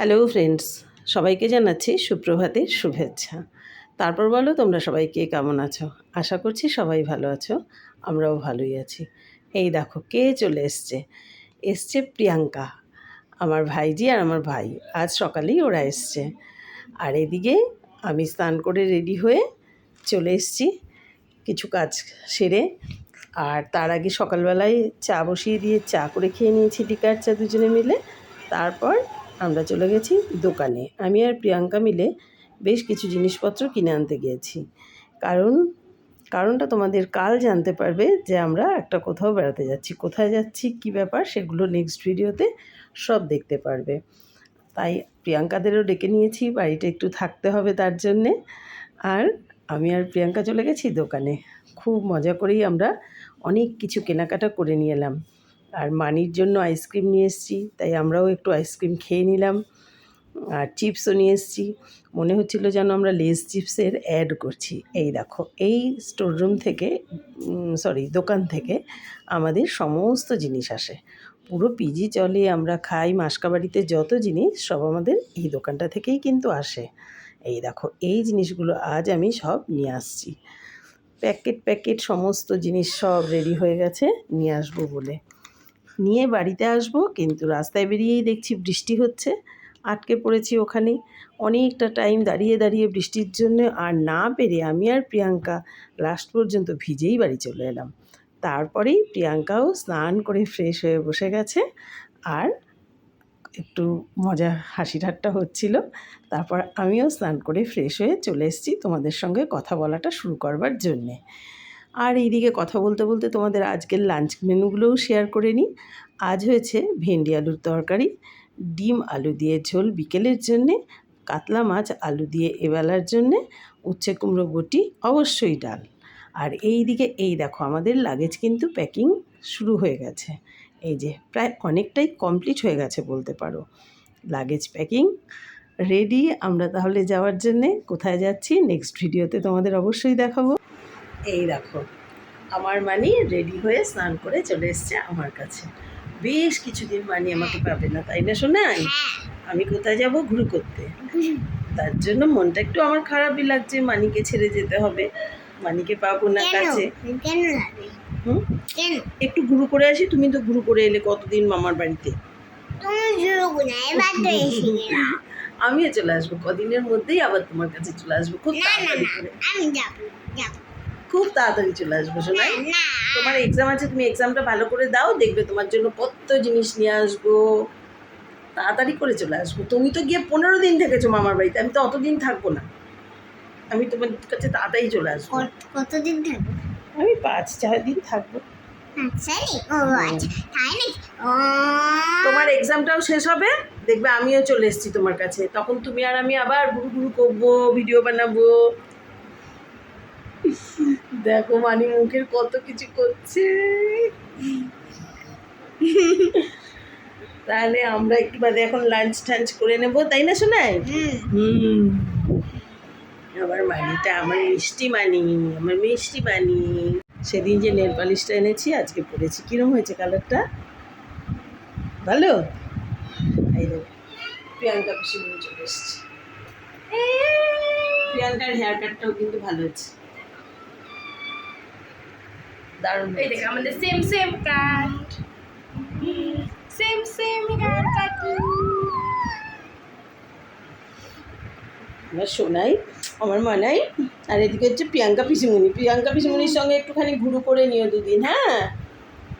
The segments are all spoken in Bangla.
হ্যালো ফ্রেন্ডস, সবাইকে জানাচ্ছি সুপ্রভাতের শুভেচ্ছা। তারপর বলো তোমরা সবাই কে কেমন আছো? আশা করছি সবাই ভালো আছো, আমরাও ভালোই আছি। এই দেখো কে চলে এসছে। এসছে প্রিয়াঙ্কা, আমার ভাইজি আর আমার ভাই। আজ সকালেই ওরা এসছে। আর এদিকে আমি স্নান করে রেডি হয়ে চলে এসছি কিছু কাজ সেরে। আর তার আগে সকালবেলায় চা বসিয়ে দিয়ে চা করে খেয়ে নিয়েছি লিকার চা দুজনে মিলে। তারপর আমরা চলে গেছি দোকানে। আমি আর প্রিয়াঙ্কা মিলে বেশ কিছু জিনিসপত্র কিনে আনতে গিয়েছি। কারণ, কারণটা তোমাদের কাল জানতে পারবে যে আমরা একটা কোথাও বেড়াতে যাচ্ছি। কোথায় যাচ্ছি, কি ব্যাপার, সেগুলো নেক্সট ভিডিওতে সব দেখতে পারবে। তাই প্রিয়াঙ্কাদেরও ডেকে নিয়েছি, বাড়িটা একটু থাকতে হবে তার জন্যে। আর আমি আর প্রিয়াঙ্কা চলে গেছি দোকানে। খুব মজা করেই আমরা অনেক কিছু কেনাকাটা করে নিয়ে এলাম। আর মানির জন্য আইসক্রিম নিয়ে এসেছি, তাই আমরাও একটু আইসক্রিম খেয়ে নিলাম। আর চিপসও নিয়ে এসেছি। মনে হচ্ছিল যেন আমরা লেস চিপসের অ্যাড করছি। এই দেখো, এই স্টোররুম থেকে সরি দোকান থেকে আমাদের সমস্ত জিনিস আসে। পুরো পিজি চলে, আমরা খাই, মাসকাবাড়িতে যত জিনিস, সব আমাদের এই দোকানটা থেকেই কিন্তু আসে। এই দেখো, এই জিনিসগুলো আজ আমি সব নিয়ে আসছি। প্যাকেট প্যাকেট, সমস্ত জিনিস সব রেডি হয়ে গেছে, নিয়ে আসব বলে। নিয়ে বাড়িতে আসব, কিন্তু রাস্তায় বেরিয়েই দেখছি বৃষ্টি হচ্ছে, আটকে পড়েছি ওখানেই অনেকটা টাইম দাঁড়িয়ে দাঁড়িয়ে বৃষ্টির জন্য আর না পেরে আমি আর প্রিয়াঙ্কা লাস্ট পর্যন্ত ভিজেই বাড়ি চলে এলাম। তারপরেই প্রিয়াঙ্কাও স্নান করে ফ্রেশ হয়ে বসে গেছে আর একটু মজা হাসি ঠাট্টা হচ্ছিল। তারপর আমিও স্নান করে ফ্রেশ হয়ে চলে এসেছি তোমাদের সঙ্গে কথা বলাটা শুরু করবার জন্যে। আর এইদিকে কথা বলতে বলতে তোমাদের আজকের লাঞ্চ মেনুগুলোও শেয়ার করে নিই। আজ হয়েছে ভেন্ডি আলুর তরকারি, ডিম আলু দিয়ে ঝোল বিকেলের জন্যে, কাতলা মাছ আলু দিয়ে এবেলার জন্যে, উচ্ছে কুমড়ো বটি, অবশ্যই ডাল। আর এই দিকে এই দেখো আমাদের লাগেজ কিন্তু প্যাকিং শুরু হয়ে গেছে। এই যে, প্রায় অনেকটাই কমপ্লিট হয়ে গেছে বলতে পারো। লাগেজ প্যাকিং রেডি আমরা তাহলে যাওয়ার জন্যে কোথায় যাচ্ছি? নেক্সট ভিডিওতে তোমাদের অবশ্যই দেখাবো। এই দেখো আমার মানি রেডি হয়ে স্নান করে চলে এসছে আমার কাছে। বেশ কিছুদিন মানি আমাকে পাবে না তাই না শোনাই আমি কোথায় যাব? ঘুরু করতে। তার জন্য মনটা একটু আমার খারাপই লাগছে মানিকে ছেড়ে যেতে হবে। মানিকে পাবো না কাছে। হুম? একটু ঘুরু করে আসি তুমি তো ঘুরু করে এলে কতদিন মামার বাড়িতে? আমিও চলে আসব কদিনের মধ্যেই আবার তোমার কাছে চলে আসব। খুব না না তাড়াতাড়ি করে। আমি যাব যাব। খুব তাড়াতাড়ি চলে আসব শোনাই তোমার এক্সাম আছে তুমি এক্সামটা ভালো করে দাও দেখবে তোমার জন্য কত জিনিস নিয়ে আসব। তাড়াতাড়ি করে চলে আসব। তুমি তো গিয়ে পনেরো দিন থেকেছো মামার বাড়িতে আমি তো অতদিন থাকব না। আমি তোমার কাছে তাড়াতাড়ি চলে আসব। কতদিন থাকব? আমি পাঁচ চার দিন থাকব। আচ্ছা আচ্ছা তোমার এক্সামটাও শেষ হবে দেখবে আমিও চলে এসেছি তোমার কাছে। তখন তুমি আর আমি আবার ঘুরু ঘুরু করব ভিডিও বানাবো। দেখো মানি মুখের কত কিছু করছে। তাহলে আমরা একটু বাদে এখন লাঞ্চ টাঞ্চ করে নেব তাই না শোনাই হুম। আমার মানিটা আমার মিষ্টি মানি আমার মিষ্টি মানি। সেদিন যে নেল পালিশটা এনেছি আজকে পরেছি। কিরম হয়েছে কালারটা ভালো? এই দেখো প্রিয়াঙ্কা চলে এসছে। প্রিয়াঙ্কার হেয়ার কাটটাও কিন্তু ভালো হয়েছে দারুণ এই দেখ আমাদের same same cut same same hair cutting আমার সোনাই আমার মানাই আর এদিকে হচ্ছে প্রিয়াঙ্কা পিসিমণি। প্রিয়াঙ্কা পিসিমণির সঙ্গে একটুখানি ঘুরু করে নিও দুদিন হ্যাঁ?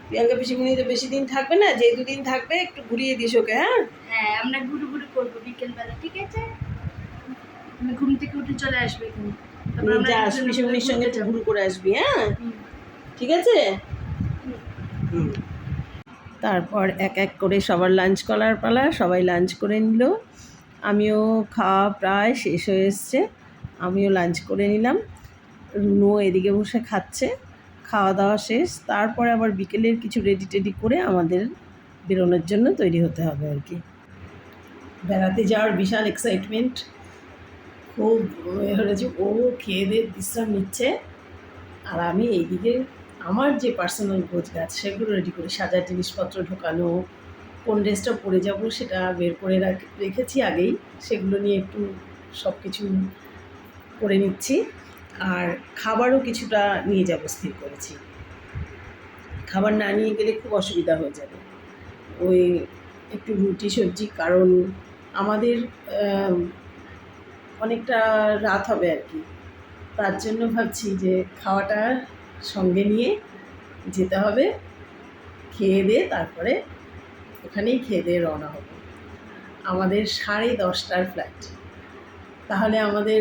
প্রিয়াঙ্কা পিসিমণি তো বেশি দিন থাকবে না যে দুদিন থাকবে একটু ঘুরিয়ে দিস ওকে হ্যাঁ? হ্যাঁ আমরা ঘুরু ঘুরু করব বিকেলবেলা ঠিক আছে? আমি ঘুম থেকে উঠে চলে আসবে এখানে। তারপর আমরা যাস সঙ্গে ঘুরু করে আসবি হ্যাঁ। ঠিক আছে। তারপর এক এক করে সবার লাঞ্চ করার পালা সবাই লাঞ্চ করে নিল। আমিও খাওয়া প্রায় শেষ হয়ে এসছে আমিও লাঞ্চ করে নিলাম। রুনু এদিকে বসে খাচ্ছে খাওয়া দাওয়া শেষ। তারপরে আবার বিকেলের কিছু রেডি টেডি করে আমাদের বেরোনোর জন্য তৈরি হতে হবে আর কি। বেড়াতে যাওয়ার বিশাল এক্সাইটমেন্ট খুব হয়েছে ও খেয়ে দিয়ে বিশ্রাম নিচ্ছে। আর আমি এইদিকে আমার যে পার্সোনাল গোছ গাছ, সেগুলো রেডি করি সাজার জিনিসপত্র ঢোকানো, কোন ড্রেসটা পরে যাব সেটা বের করে রাখ- রেখেছি আগেই, সেগুলো নিয়ে একটু সব কিছু করে নিচ্ছি। আর খাবারও কিছুটা নিয়ে যাব স্থির করেছি। খাবার না নিয়ে গেলে খুব অসুবিধা হয়ে যাবে। ওই একটু রুটি সবজি, কারণ আমাদের অনেকটা রাত হবে আর কি। তার জন্য ভাবছি যে খাওয়াটা সঙ্গে নিয়ে যেতে হবে। খেয়ে দিয়ে তারপরে ওখানেই খেয়ে দিয়ে রওনা হব। আমাদের সাড়ে দশটার ফ্লাইট তাহলে আমাদের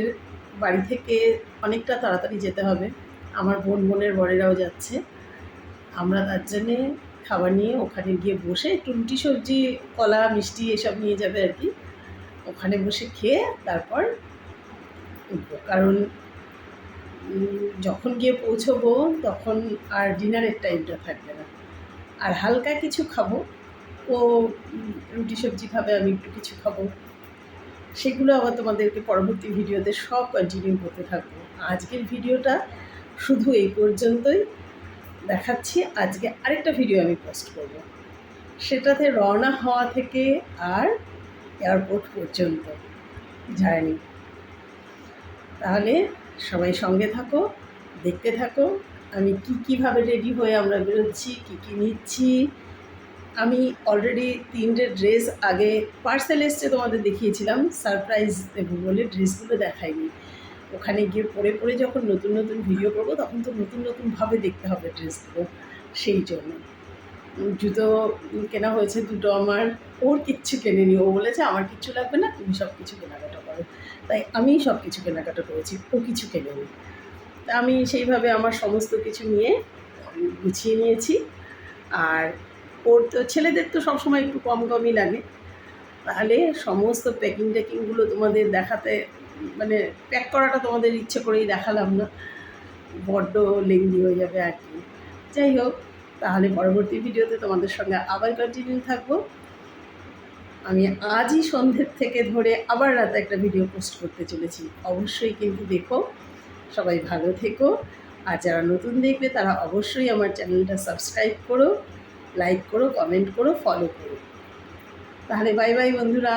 বাড়ি থেকে অনেকটা তাড়াতাড়ি যেতে হবে। আমার বোন বোনের বরেরাও যাচ্ছে। আমরা তার জন্যে খাবার নিয়ে ওখানে গিয়ে বসে একটু রুটি, সবজি, কলা, মিষ্টি এসব নিয়ে যাবে আর কি। ওখানে বসে খেয়ে তারপর কারণ যখন গিয়ে পৌঁছবো, তখন আর ডিনারের টাইমটা থাকবে না। আর হালকা কিছু খাব, ও রুটি সবজি খাবে, আমি একটু কিছু খাব। সেগুলো আবার তোমাদেরকে পরবর্তী ভিডিওতে সব কন্টিনিউ করতে থাকব। আজকের ভিডিওটা শুধু এই পর্যন্তই। দেখাচ্ছি, আজকে আরেকটা ভিডিও আমি পোস্ট করব। সেটাতে রওনা হওয়া থেকে আর এয়ারপোর্ট পর্যন্ত জার্নি তাহলে সবাই সঙ্গে থাকো, দেখতে থাকো, আমি কি কীভাবে রেডি হয়ে আমরা বেরোচ্ছি, কী কী নিচ্ছি। আমি অলরেডি তিনটে ড্রেস আগে পার্সেল এসছে তোমাদের দেখিয়েছিলাম সারপ্রাইজ দেবো বলে ড্রেসগুলো দেখাইনি। ওখানে গিয়ে পরে পরে যখন নতুন নতুন ভিডিও করব, তখন তো নতুন নতুনভাবে দেখতে হবে ড্রেসগুলো সেই জন্য। জুতো কেনা হয়েছে দুটো আমার, ওর কিচ্ছু কেনেনি। ও বলেছে, আমার কিচ্ছু লাগবে না, তুমি সব কিছু কেনাকাটা করো তাই আমি সব কিছু কেনাকাটা করেছি, ও কিছু কেনেনি। তা আমি সেইভাবে আমার সমস্ত কিছু নিয়ে গুছিয়ে নিয়েছি। আর ওর তো, ছেলেদের তো সবসময় একটু কম কমই লাগে। তাহলে সমস্ত প্যাকিং ট্যাকিংগুলো তোমাদের দেখাতে মানে প্যাক করাটা তোমাদের ইচ্ছে করেই দেখালাম না। বড্ড লেংদি হয়ে যাবে আর কি। যাই হোক, তাহলে পরবর্তী ভিডিওতে তোমাদের সঙ্গে আবার কন্টিনিউ থাকব। আমি আজই সন্ধ্যের থেকে ধরে আবার রাতে একটা ভিডিও পোস্ট করতে চলেছি। অবশ্যই কিন্তু দেখো। সবাই ভালো থেকো। আর যারা নতুন দেখবে, তারা অবশ্যই আমার চ্যানেলটা সাবস্ক্রাইব করো লাইক করো কমেন্ট করো ফলো করো। তাহলে বাই বাই বন্ধুরা।